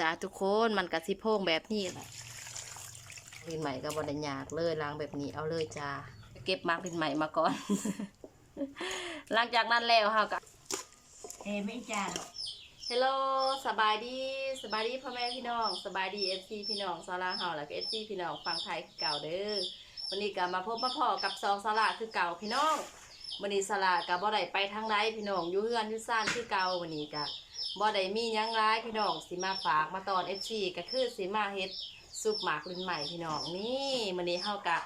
จ้าทุกคนมันกะสิโพงแบบนี้แหละลินใหม่ก็บไดยากเลยล้างแบบนี้เอาเลยจ้าเก็บมาร์กลินใหม่มาก่อน หลังจากนั้นแล้วเฮาก็เอ้ไม่จ้าหรอกฮัลโหลสบายดีสบายดีพ่อแม่พี่น้องสบายดีเอฟซีพี่น้องซาลาเฮาแล้วก็เอฟซีพี่น้องฟังไทยคือเก่าเด้อวันนี้ก็มาพบมาพอกับซองซาลาคือเก่าพี่น้องวันนี้ซาลาก็บ่ได้ไปทางใดพี่น้องอยู่เฮือนอยู่ซ่านคือเก่าวันนี้ก็ บ่ได้มียังร้ายพี่น้องสิมาฝากมาตอนเอฟซีก็คือสิมาเฮ็ดซุปหมากลิ้นใหม่พี่น้องนี่วันนี้เฮาก็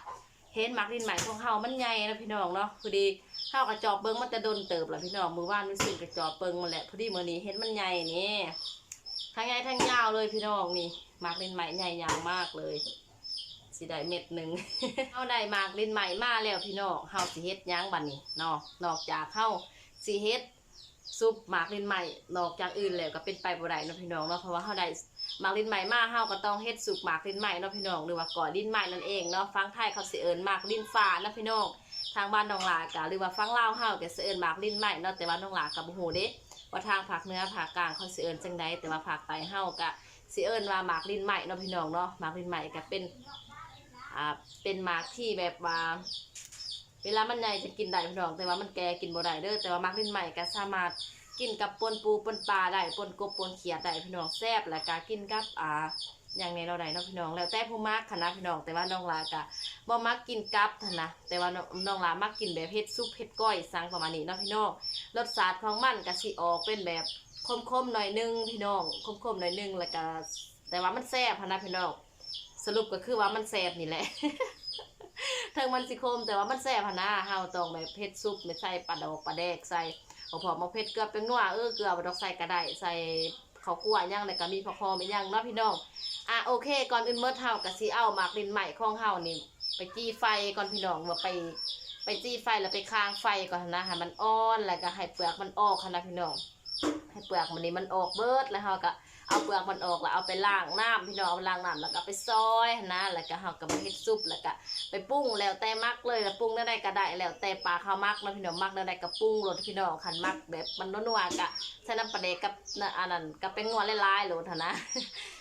เห็นหมากลิ้นใหม่ของเฮามันใหญ่นะพี่น้องเนาะพอดีข้ากระจอบเบิ้งมันจะโดนเติบแหละพี่น้องมือว่านมันสึกกระจอบเบิ้งมาแหละพอดีมือนี้เห็นมันใหญ่นี่ทั้งใหญ่ทั้งยาวเลยพี่น้องนี่หมากลิ้นไหม่ใหญ่ยาวมากเลยสิได้เม็ดหนึ่งเอาได้หมากลิ้นไหม่มาแล้วพี่น้องเฮาสิเฮ็ดยังบัดนี้เนาะนอกจากเข้าสิเฮ็ด ซุปหมากลิ้นไหม่นอกจากอื่นแล้วก็เป็นไปบ่ได้เนาะพี่น้องเนาะเพราะว่าเฮาได้หมากลิ้นไหม่มาเฮาก็ต้องเฮ็ดซุปหมากลิ้นไหมเนาะพี่น้องหรือว่าก่อลิ้นไหม่นั่นเองเนาะฟังไทยเขาสิเอิ้นหมากลิ้นฟ้านะพี่น้องทางบ้านน้องหลากะหรือว่าฟังเล่าวเฮาก็สิเอิ้นหมากลิ้นไหม้เนาะแต่ว่าน้องหลากับบ่ฮู้เด้ว่าทางภาคเหนือภาคกลางเขาสิเอิ้นจังใดแต่ว่าภาคใต้เฮาก็สิเอิ้นว่าหมากลิ้นไหม้เนาะพี่น้องเนาะหมากลิ้นไหม้ก็เป็นอ่าเป็นหมากที่แบบว่า เวลามันใหญ่จะกินได้พี่น้องแต่ว่ามันแก่กินบ่ได้เด้อแต่ว่ามากลิ้นไหม้ก็สามารถกินกับปนปูปนปลาได้ปนกบปนเขียดได้พี่น้องแซ่บแล้วก็กินกับอ่าอย่างในเราได้เนาะพี่น้องแล้วแต่ผู้มักคณะพี่น้องแต่ว่าน้องลากะบ่มักกินกับนะแต่ว่าน้องลามักกินแบบเฮ็ดซุปเฮ็ดก้อยสังประมาณนี้เนาะพี่น้องรสชาติของมันก็สิออกเป็นแบบคมๆหน่อยนึงพี่น้องคมๆหน่อยนึงแล้วก็แต่ว่ามันแซ่บหั้นนะพี่น้องสรุปก็คือว่ามันแซ่บนี่แหละ ถึงมันสิคมแต่ว่ามันแซ่บหั้นะเฮาต้องแบบเฮ็ดซุปไม่ใส่ปลาดอกปลาแดกใส่เอาพอมาเผ็ดเกลือเป็นนัวเออเกลือบ่ต้องใส่ก็ได้ใส่ข้าวคั่วหยังแล้วก็มีผักหอมอีกย่างเนาะพี่น้องอะโอเค ก่อนอื่นเมื่อเท่ากับซีเอาหมากดินใหม่ของเฮานี่ไปจี้ไฟก่อนพี่น้องว่าไปไปจี้ไฟแล้วไปค้างไฟก่อนนะให้มันอ่อนแล้วก็ให้เปลือกมันออกค่ะนะพี่น้องให้เปลือกมันนี่มันออกเบิดแล้วเฮาก็ เอาเปลือกมันออกแล้วเอาไปล้างน้ำพี่น้องเอาไปล้างน้ำแล้วก็ไปซอยนะแล้วก็เฮาก็มาเฮ็ดซุปแล้วก็ไปปรุงแล้วแต่มักเลยแล้วปรุงได้ก็ได้แล้วแต่ปลาเขามักนะพี่น้องมักได้ก็ปรุงรสพี่น้องคันมักแบบมันนัวๆกะใส่น้ำปลาเดกกับอันนั้นก็เป็นงวลายๆโลดนนะ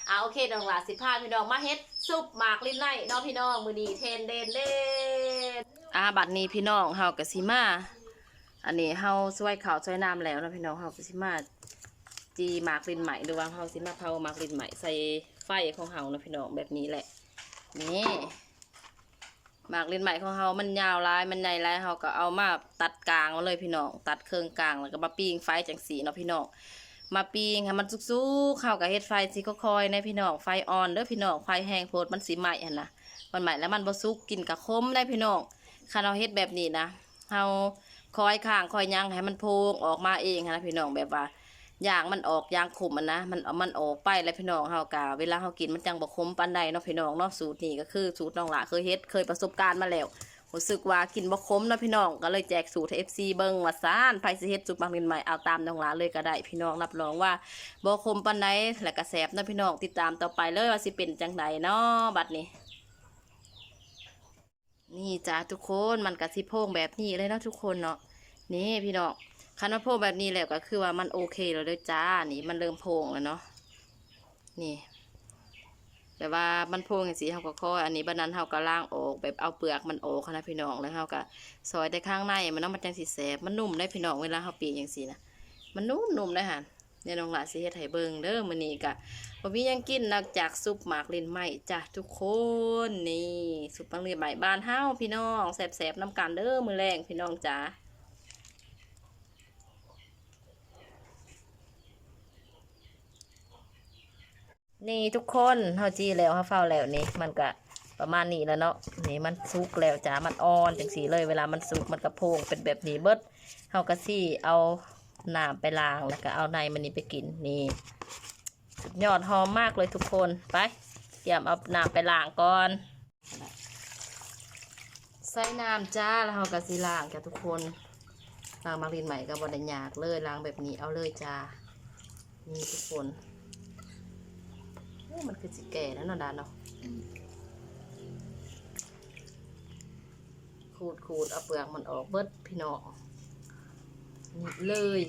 อ่าโอเคน้องหลาสิพาพี่น้องมาเฮ็ดซุปหมากลิ้นไล่เนาะพี่น้องมือดีเทนเดนเดนอ่าบัดนี้พี่น้องเฮากะสิมาอันนี้เฮาช่วยข้าวช่วยน้ำแล้วนะพี่น้องเฮากะสิมา จีหมากลินใหม่หรือว่าเฮาสิมาเผามากลินใหม่ใส่ไฟของเฮาเนาะพี่น้องแบบนี้แหละ นี่หมากลินใหม่ของเฮามันยาวลายมันใหญ่ลายเฮาก็เอามาตัดกลางมาเลยพี่น้องตัดเครื่องกลางแล้วก็มาปิ้งไฟจังสีเนาะพี่น้องมาปิ้งให้มันสุกๆเข้ากับเฮ็ดไฟสิค่อยๆในพี่น้องไฟอ่อนเด้อพี่น้องไฟแห้งโพดมันสิไหม้หั่นนะมันไหม้แล้วมันบ่สุกกินกับคมได้พี่น้องคันเราเฮ็ดแบบนี้นะเฮาคอยข้างคอยย่างให้มันโพงออกมาเองหั้นนะพี่น้องแบบว่า ย่างมันออกย่างขมมันนะมันมันออกไปแล้วพี่น้องเฮากะเวลาเฮากินมันจังบ่ขมปานใดเนาะพี่น้องเนาะสูตรนี้ก็คือสูตรน้องหละเคยเฮ็ดเคยประสบการณ์มาแล้วรู้สึกว่ากินบ่คมเนาะพี่น้องก็เลยแจกสูตรให้ FC เบิ่งว่าซ่านไผสิเฮ็ดซุปมักนินใหม่เอาตามน้องหลาเลยก็ได้พี่น้องรับรองว่าบ่คมปานใดและก็แซ่บเนาะพี่น้องติดตามต่อไปเลยว่าสิเป็นจังไดเนาะบัดนี้นี่จ้าทุกคนมันก็สิโพงแบบนี้เลยเนาะทุกคนเนาะนี่พี่น้อง คันว่าโพงแบบนี้แล้วก็คือว่ามันโอเคแล้วเด้อจ้า นี่มันเริ่มโพงแล้วเนาะ นี่ แบบว่ามันโพงอย่างสีเฮาก็ค่อยอันนี้บันนั้นเฮาก็ล้างออกแบบเอาเปลือกมันออกค่ะนะพี่น้องแล้วเฮาก็ซอยแต่ข้างในมันเนาะมันจังสิแสบมันนุ่มได้พี่น้องเวลาเฮาปีกอย่างสีนะมันนุ่มนุ่มได้หั่นเนี่ยน้องหลาสิเฮ็ดให้เบิ่งเด้อมื้อนี้ก็บ่มียังกินนอกจากซุปหมากลิ้นไหม้จ้ะทุกคนนี่ซุปหมากลิ้นไหมบ้านเฮาพี่น้องแซ่บๆน้ำกันเด้อมื้อแรงพี่น้องจ๋า นี่ทุกคนเฮาจีแล้วเฮาเฝ้าแล้วนี่มันก็ประมาณนี้แล้วเนาะนี่มันสุกแล้วจ้ามันอ่อนจังสีเลย เวลามันสุกมันกระโพงเป็นแบบนี้เบิดเฮาก็สิเอาน้ำไปล้างแล้วก็เอาในมันนี่ไปกินนี่สุดยอดหอมมากเลยทุกคนไปเตรียมเอาน้ำไปล้างก่อนใส่น้ำจ้าแล้วเฮาก็สิล้างจ้ะทุกคนล้างมารินใหม่ก็บ่ได้ยากเลยล้างแบบนี้เอาเลยจ้านี่ทุกคน มันคือสิแก่แล้วเนาะดาเนาะขูดขูดเอาเปลือกมันออกเบิดพี่น้องนี่เลย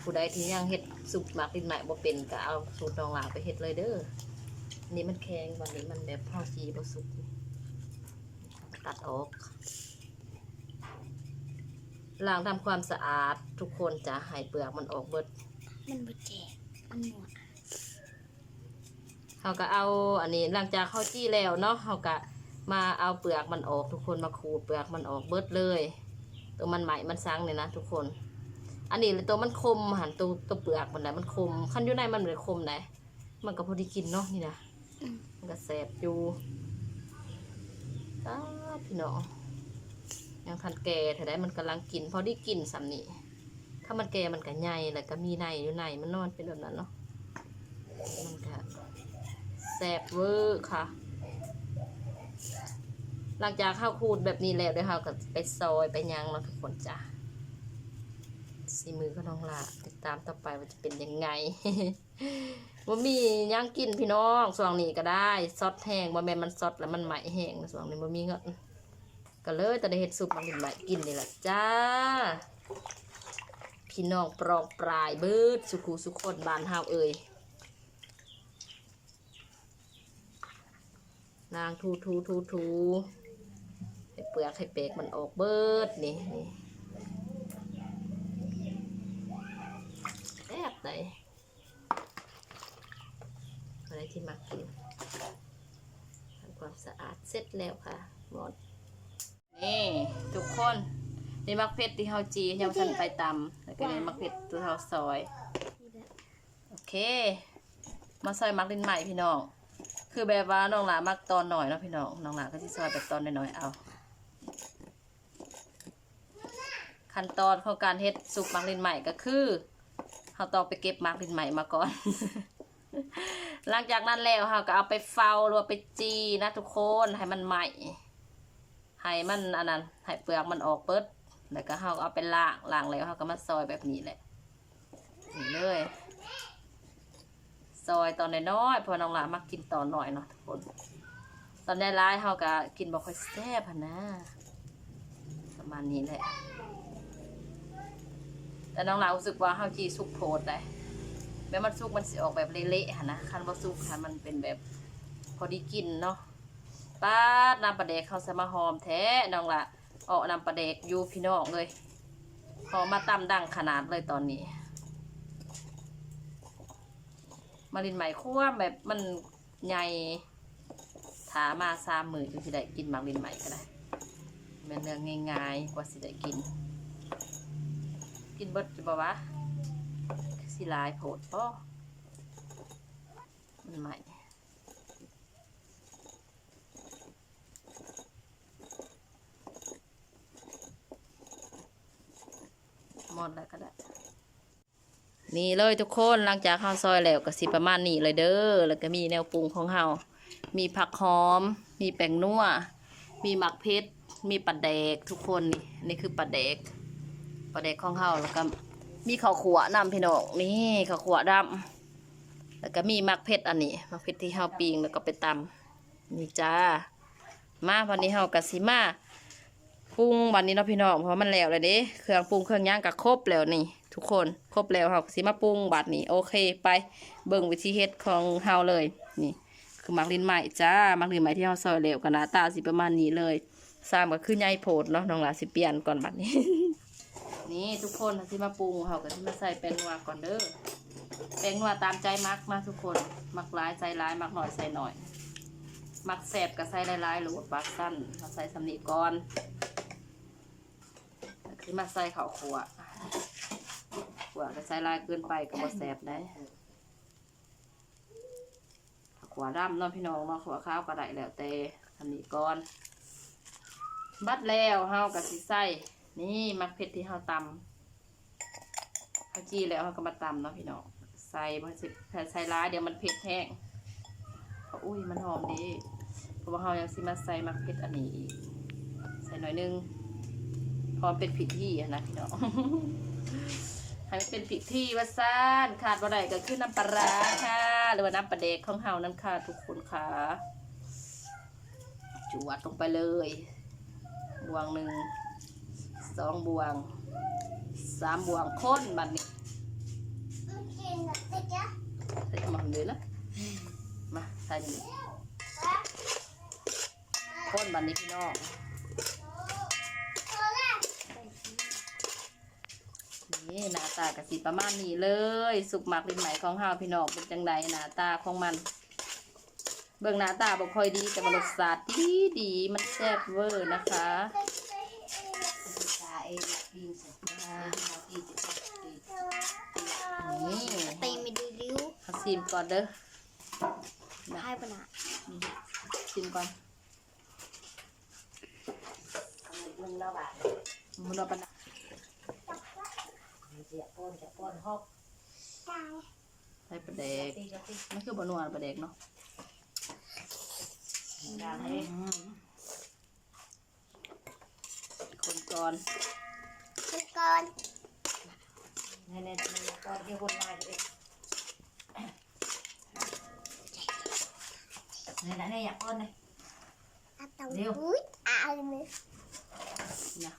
ผู้ใดที่ยังเฮ็ดสุกหมักดินใหม่บ่เป็นก็เอาสูตรน้องหลาไปเฮ็ดเลยเด้ออันนี่มันแข็งวันนี้มันแบบเฮาจีบ่สุกตัดออกล้างทำความสะอาดทุกคนจะให้เปลือกมันออกเบิด มันบ่แจกมันหนวด เขาก็เอาอันนี้หลังจากเขาจี้แล้วเนาะเขาก็มาเอาเปลือกมันออกทุกคนมาขูดเปลือกมันออกเบิดเลย ตัวมันใหม่มันซังเนี่ยนะทุกคน อันนี้เลยตัวมันคมหันตัวตัวเปลือกมันไหนมันคมขั้นอยู่ในมันเลยคมไหนมันก็พอดีกินเนาะนี่นะมันก็แสบอยู่อ้าพี่น้องยังทันแก่แต่ได้มันกำลังกินพอด้กินสำนี่ถ้ามันแก่มันก็ใหญ่แล้วก็มีในอยู่ในมันนอนเป็นแบบนั้นเนาะมันก็ ซ่บเวอร์ค่ะ หลังจากข้าวคูดแบบนี้แล้วเดี๋ยวเราก็ไปซอยไปย่างเนาทุกคนจ้ะสีมือก็น้องลาติดตามต่อไปว่าจะเป็นยังไงว่ามีย่างกินพี่น้องส่วงนี้ก็ได้ซอสแห้งว่าแม่มันซอสแล้วมันใหม่แห้งส่วงนี้ว่ามีเงินก็เลยแต่ได้เห็ดซุปมันกินใหม่กินนี่แหละจ้า พี่น้องปรองปลายเบิดสุขุสุขคนบานเฮาเอ่ย นางทูทูทูทูให้เปลือกให้เปกมันออกเบิดนี่นี่แอบไหนอะไรที่มักกินทำความสะอาดเสร็จแล้วค่ะหมดนี่ทุกคนนี่มักเพชรที่เฮาจียังทันไปตำแล้วก็นี่มักเพชรตัวเฮาซอย โอเค มาซอยมักดินใหม่พี่น้อง คือแบบว่าน้องหลามักตอนหน่อยเนาะพี่น้องน้องหลาก็ที่ซอยแบบตอนน้อยๆเอา ขั้นตอนของการเฮ็ดสุกมักลินใหม่ก็คือเราต้องไปเก็บมักลินใหม่มาก่อน หลังจากนั้นแล้วเราก็เอาไปเฝ้าหรือว่าไปจีนะทุกคนให้มันใหม่ให้มันอันนั้นให้เปลือกมันออกเปิดแล้วก็เราก็เอาไปล้างล้างแล้วเราก็มาซอยแบบนี้แหละนี่เลย ซอยตอนน้อยๆพอน้องหลามักกินตอนหน่อยเนาะทุกคน ตอนได้ร้ายเขาก็กินบ่ค่อยแซ่บนะ ประมาณนี้แหละ แต่น้องหลารู้สึกว่าเฮาจีสุกโพดได้แม้มันสุกมันสิออกแบบเละๆนะคันบ่สุกคันมันเป็นแบบพอดีกินเนาะป้าดน้ำปลาแดกเขาสมาหอมแท้น้องละออกน้ำปลาแดกอยู่พี่น้องเลยหอมมาตำดังขนาดเลยตอนนี้ มาลินใหม่คั่วแบบมันใหญ่ถามาสามมือจึงสิได้กินมากลินใหม่ก็ได้เป็นเรื่องง่ายๆกว่าสิได้กิน กินเบิดจะบอกว่าสิลายโผดป่มันใหม่หมดแล้วก็ได้ นี่เลยทุกคนหลังจากข้าวซอยแล้วก็สิประมาณนี้เลยเด้อแล้วก็มีแนวปรุงของเฮามีผักหอม มีแป้งนัวมีหมักเพชรมีปลาแดกทุกคนนี่นี่คือปลาแดกปลาแดกของเฮาแล้วก็มีข้าวขัวนำพี่น้องนี่ข้าวขัวดำแล้วก็มีหมักเพชรอันนี้หมักเพชรที่เฮาปิ้งแล้วก็ไปตำนี่จ้ามาวันนี้เฮาก็สิมา ปรุงวันนี้เนาะพี่น้องเพราะมันแล้วเลยเด้เครื่องปรุงเครื่องย่างก็ครบแล้วนี่ ทุกคนครบแล้วครับสิมาปรุงบัดนี้โอเคไปเบิ่งวิธีเฮ็ดของเฮาเลยนี่คือมักลินใหม่จ้ามักลินใหม่ที่เฮาซอยแล้วกันน้าตาสิประมาณนี้เลยสร้างก็คือใหญ่โพดเนาะน้องหลาสิเปลี่ยนก่อนบัดนี้ นี่ทุกคนสิมาปรุงเฮาก็สิมาใส่แป้งนัวก่อนเด้อแป้งนัวตามใจมักมาทุกคนมักหลายใส่หลายมักหน่อยใส่หน่อย มักแสบก็ใส่หลายๆหรือว่าปากสั้นเราใส่สำนีก่อน แล้วสิมาใส่ข้าวคั่วขวาก็ใส่ลายเกินไปก็บ่แสบได้ขวาดำเนาะพี่น้องเนาะขวาข้าวก็ได้แล้วแต่ทำนี้ก่อน บัดแล้วเฮาก็สิใส่นี่มักเผ็ดที่เฮาตำเฮาจีแล้วเฮาก็มาตำเนาะพี่น้องใส่บ่สิใส่ร้ายเดี๋ยวมันเผ็ดแห้งอุ้ยมันหอมดีเพราะว่าเฮายังสิมาใส่มักเผ็ดอันนี้อีกใส่หน่อยนึง พอเป็นผิดที่นะพี่น้องให้มันเป็นผิดที่ว่าซ่านขาดบ่ได้ก็คือน้ำปลาค่ะ หรือว่าน้ำปลาเด็กของเฮานั่นค่ะทุกคนค่ะจวดลงไปเลย บวงหนึ่งสองบวงสามบวงค้นบัดนี้ใส่ขมเลยละมาใส่นี่คนบันนี้พี่น้อง นี่หน้าตากะสิประมาณนี้เลย สุกหมักลิ้นไหมของเฮาพี่น้องเป็นจังใดหน้าตาของมัน เบิ่งหน้าตาบ่ค่อยดีแต่ว่ารสชาติดีดีมันแซ่บเวอร์นะคะตาเองดีสุดนะเราดีจะดีนี่ไปไม่ดูริ้วเอาซิมก่อนเด้อให้ปะนะซิมก่อนมึงเราแบบมันเอาปะนะเสียป้อนจะป้อนฮอกใส่ปลาแดกตีจะตีมันคือบะนัวปลาแดกเนาะดังเลยอืมคนก่อนคุณก่อนในในในป้อนที่คนมาเลยในนั้นเนี่ยอยากป้อนเลยอาตาเร็วอุ้ยอาเลยนะ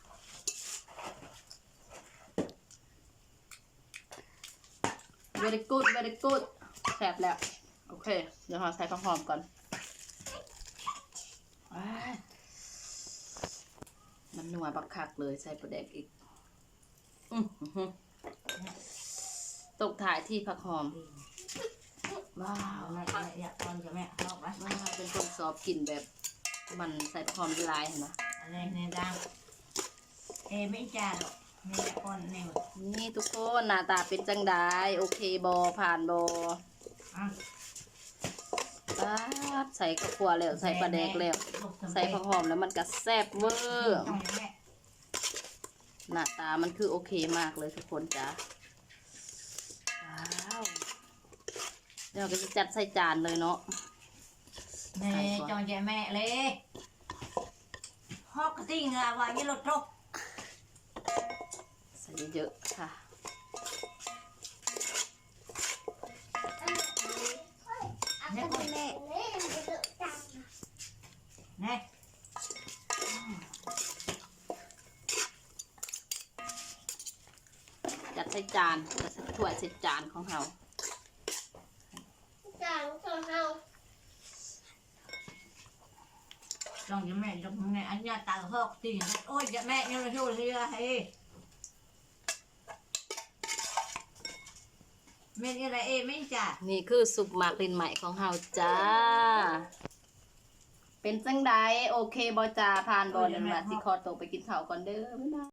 very good very good แซ่บแล้ว โอเค เดี๋ยวเราใส่ข้าวหอมก่อนว้ายมันนัวบักคักเลยใส่ปลาแดกอีกอือหือตกถ่ายที่ผักหอม ว้าวแม่อยากป้อนจะแม่ฮอกนะว้าวเป็นคนซอบกินแบบ มันใส่ผักหอมละลายเห็นไหมในในดังเอไม่จ้าหรอกไม่อยากป้อนแน่หมด นี่ทุกคนหน้าตาเป็นจังไดโอเคบอผ่านบออะป๊าบใส่กระปัวแล้วใส่ปลาแดกแล้ว ใส่ผักหอมแล้วมันก็แซ่บเวอร์ต้องแม่หน้าตามันคือโอเคมากเลยทุกคนจ้าว้าวเดี๋ยวก็จะจัดใส่จานเลยเนาะแม่จองใจแม่เลยฮอกติ้งอะว่ายี่รถทกใส่ เยอะๆค่ะเนี่ยคุณแม่เนี่ยจัดใส่จานจัดใส่ถ้วยใส่จานของเราจางของเฮาจองใจแม่จองแม่อันนี้ตาฮอกติ้งโอ้ยจะแม่เนี่ยเราช่วยเรือ ม่นี่อะไรเอไม่จ้ะนี่คือสุกหมากลินใหม่ของเราจ้า เป็นจังไดโอเคบอจ้าผ่านบอลเดินมาสิคอตกไปกินข้าวก่อนเด้อบ๊ายบาย